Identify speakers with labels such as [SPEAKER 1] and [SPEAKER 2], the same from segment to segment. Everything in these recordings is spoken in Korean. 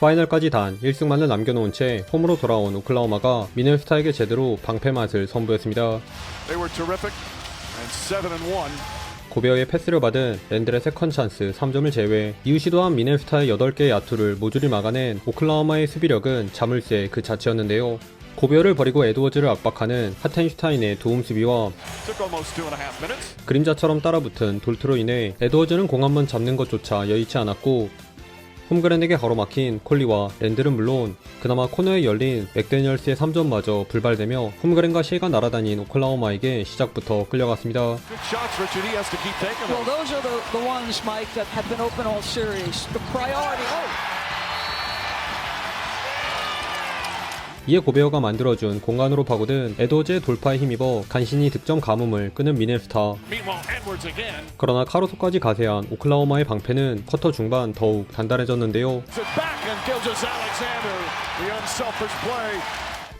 [SPEAKER 1] 파이널까지 단 1승만을 남겨놓은 채 홈으로 돌아온 오클라호마가 미네소타에게 제대로 방패 맛을 선보였습니다.
[SPEAKER 2] They were terrific and 7 and 1.
[SPEAKER 1] 고베어의 패스를 받은 랜들의 세컨 찬스 3점을 제외 이후 시도한 미네소타의 8개의 야투를 모조리 막아낸 오클라호마의 수비력은 자물쇠 그 자체였는데요. 고베어를 버리고 에드워즈를 압박하는 하텐슈타인의 도움 수비와. 그림자처럼 따라붙은 돌트로 인해 에드워즈는 공 한 번 잡는 것조차 여의치 않았고 홈그랜드에게 가로막힌 콜리와 랜들은 물론 그나마 코너에 열린 맥데니얼스의 3점마저 불발되며 홈그랜과 셰이가 날아다닌 오클라호마에게 시작부터 끌려갔습니다. 이에 고베어가 만들어준 공간으로 파고든 에드워즈의 돌파에 힘입어 간신히 득점 가뭄을 끄는 미네스타. 그러나 카로소까지 가세한 오클라호마의 방패는 쿼터 중반 더욱 단단해졌는데요.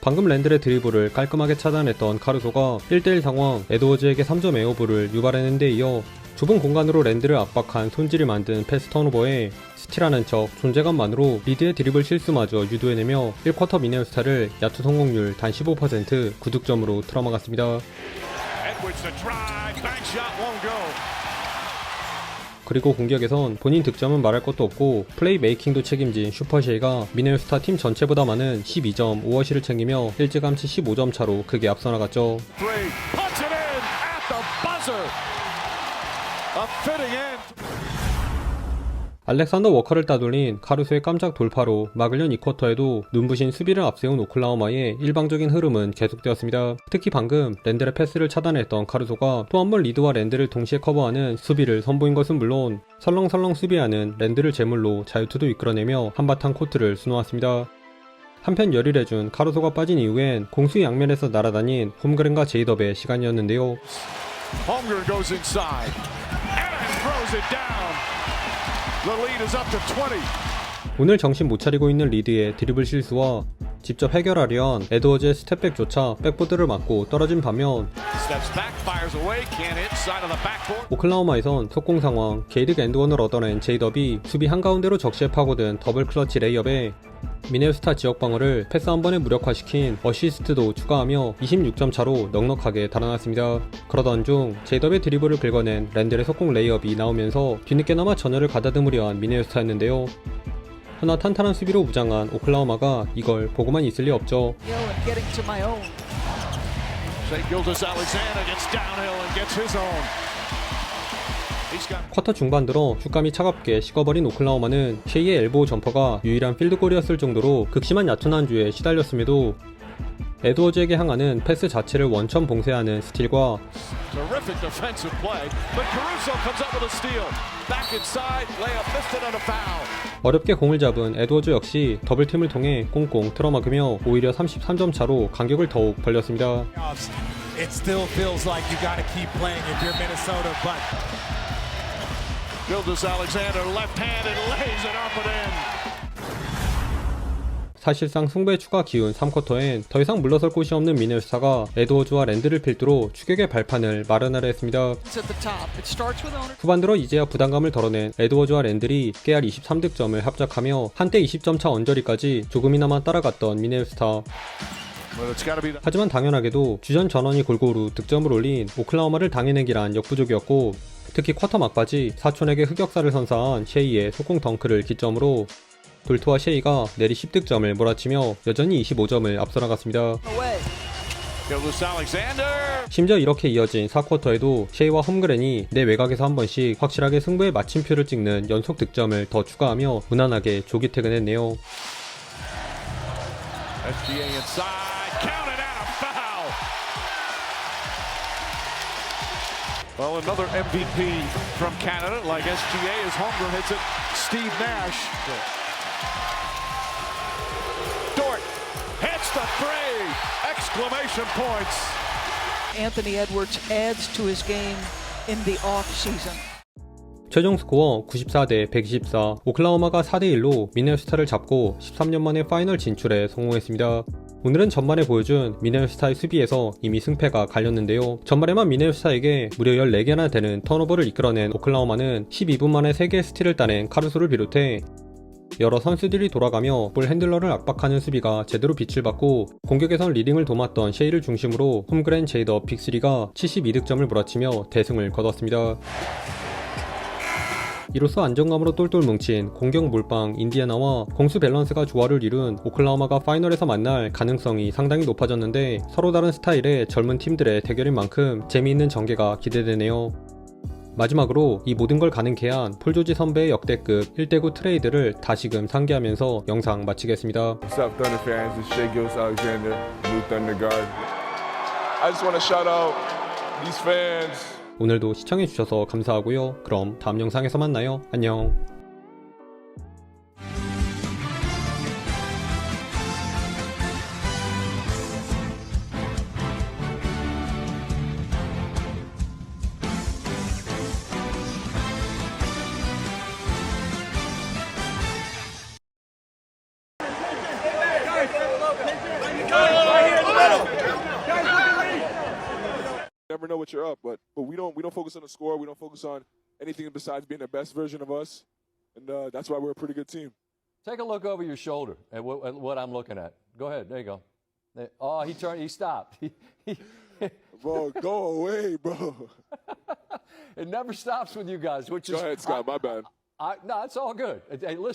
[SPEAKER 1] 방금 랜들의 드리블을 깔끔하게 차단했던 카르소가 1대1 상황 에드워즈에게 3점 에어볼을 유발했는 데 이어 좁은 공간으로 랜드를 압박한 손질을 만든 패스 턴오버에 스틸하는 척 존재감만으로 리드의 드리블 실수마저 유도해내며 1쿼터 미네스타를 야투 성공률 단 15% 9득점으로 틀어막았습니다. 그리고 공격에선 본인 득점은 말할 것도 없고 플레이 메이킹도 책임진 슈퍼쉐이가 미네스타 팀 전체보다 많은 12점 5어시를 챙기며 일찌감치 15점 차로 크게 앞서 나갔죠. 알렉산더 워커를 따돌린 카루소의 깜짝 돌파로 막으련 2쿼터에도 눈부신 수비를 앞세운 오클라호마의 일방적인 흐름은 계속되었습니다. 특히 방금 랜들의 패스를 차단했던 카루소가 또 한 번 리드와 랜드를 동시에 커버하는 수비를 선보인 것은 물론 설렁설렁 수비하는 랜드를 제물로 자유투도 이끌어내며 한바탕 코트를 수놓았습니다. 한편 열일해 준 카루소가 빠진 이후엔 공수 양면에서 날아다닌 홈그랜과 제이덥의 시간이었는데요. 오늘 정신 못 차리고 있는 리드의 드리블 실수와 직접 해결하려 한 에드워즈의 스텝백조차 백보드를 맞고 떨어진 반면. 오클라호마에선 속공 상황 게이득 엔드원을 얻어낸 제이더비 수비 한가운데로 적시에 파고든 더블 클러치 레이업에 미네스타 지역 방어를 패스 한 번에 무력화시킨 어시스트도 추가하며 26점 차로 넉넉하게 달아났습니다. 그러던 중 제이더비의 드리블을 긁어낸 랜델의 속공 레이업이 나오면서 뒤늦게나마 전열을 가다듬으려 한 미네스타였는데요. 하나 탄탄한 수비로 무장한 오클라호마가 이걸 보고만 있을 리 없죠. 쿼터 중반 들어 슛감이 차갑게 식어버린 오클라호마는 쉐이의 엘보우 점퍼가 유일한 필드골이었을 정도로 극심한 야투난주에 시달렸음에도 에드워즈에게 향하는 패스 자체를 원천 봉쇄하는 스틸과. 어렵게 공을 잡은 에드워즈 역시 더블팀을 통해 꽁꽁 틀어막으며 오히려 33점 차로 간격을 더욱 벌렸습니다.
[SPEAKER 2] Lays it up and in.
[SPEAKER 1] 사실상 승부의 추가 기운 3쿼터엔 더 이상 물러설 곳이 없는 미네스타가 에드워즈와 랜드를 필두로 추격의 발판을 마련하려 했습니다.
[SPEAKER 3] It's at the top. It starts with owner.
[SPEAKER 1] 후반 들어 이제야 부담감을 덜어낸 에드워즈와 랜들이 깨알 23득점을 합작하며 한때 20점 차 언저리까지 조금이나마 따라갔던
[SPEAKER 2] the
[SPEAKER 1] 하지만 당연하게도 주전 전원이 골고루 득점을 올린 오클라호마를 당해내기란 역부족이었고 특히 쿼터 막바지 사촌에게 흑역사를 선사한 셰이의 속공 덩크를 기점으로 돌트와 셰이가 내리 10득점을 몰아치며 여전히 25점을 앞서 나갔습니다. 심지어 이렇게 이어진 4쿼터에도 셰이와 홈그랜이 내 외곽에서 한 번씩 확실하게 승부의 마침표를 찍는 연속 득점을 더 추가하며 무난하게 조기 퇴근했네요.
[SPEAKER 2] Well, another MVP from Canada, like SGA, as Holmgren hits it. Steve Nash. Dort hits the three! Exclamation points.
[SPEAKER 3] Anthony Edwards adds to his game in the off season.
[SPEAKER 1] 최종 스코어 94대 124 오클라호마가 4대1로 미네소타를 잡고 13년 만에 파이널 진출에 성공했습니다. 오늘은 전반에 보여준 미네소타의 수비에서 이미 승패가 갈렸는데요. 전반에만 미네소타에게 무려 14개나 되는 턴오버를 이끌어낸 오클라호마는 12분 만에 3개의 스틸을 따낸 카루소를 비롯해 여러 선수들이 돌아가며 볼 핸들러를 압박하는 수비가 제대로 빛을 받고 공격에선 리딩을 도맡던 셰이를 중심으로 홈그랜 제이더 빅3가 72득점을 몰아치며 대승을 거뒀습니다. 이로써 안정감으로 똘똘 뭉친 공격 몰빵 인디애나와 공수 밸런스가 조화를 이룬 오클라호마가 파이널에서 만날 가능성이 상당히 높아졌는데 서로 다른 스타일의 젊은 팀들의 대결인 만큼 재미있는 전개가 기대되네요. 마지막으로 이 모든 걸 가능케 한 폴조지 선배의 역대급 1대9 트레이드를 다시금 상기하면서 영상 마치겠습니다.
[SPEAKER 4] What's up.
[SPEAKER 1] 오늘도 시청해주셔서 감사하고요. 그럼 다음 영상에서 만나요. 안녕.
[SPEAKER 4] Never know what you're up, but but we don't we don't focus on the score. We don't focus on anything besides being the best version of us, and uh, that's why we're a pretty good team.
[SPEAKER 5] Take a look over your shoulder at what, at what I'm looking at. Go ahead. There you go. There- Oh, he turned. He stopped.
[SPEAKER 4] Bro, go away, bro.
[SPEAKER 5] it never stops with you guys, which
[SPEAKER 4] Go
[SPEAKER 5] is.
[SPEAKER 4] ahead, Scott. My bad.
[SPEAKER 5] I, no, it's all good. Hey, listen.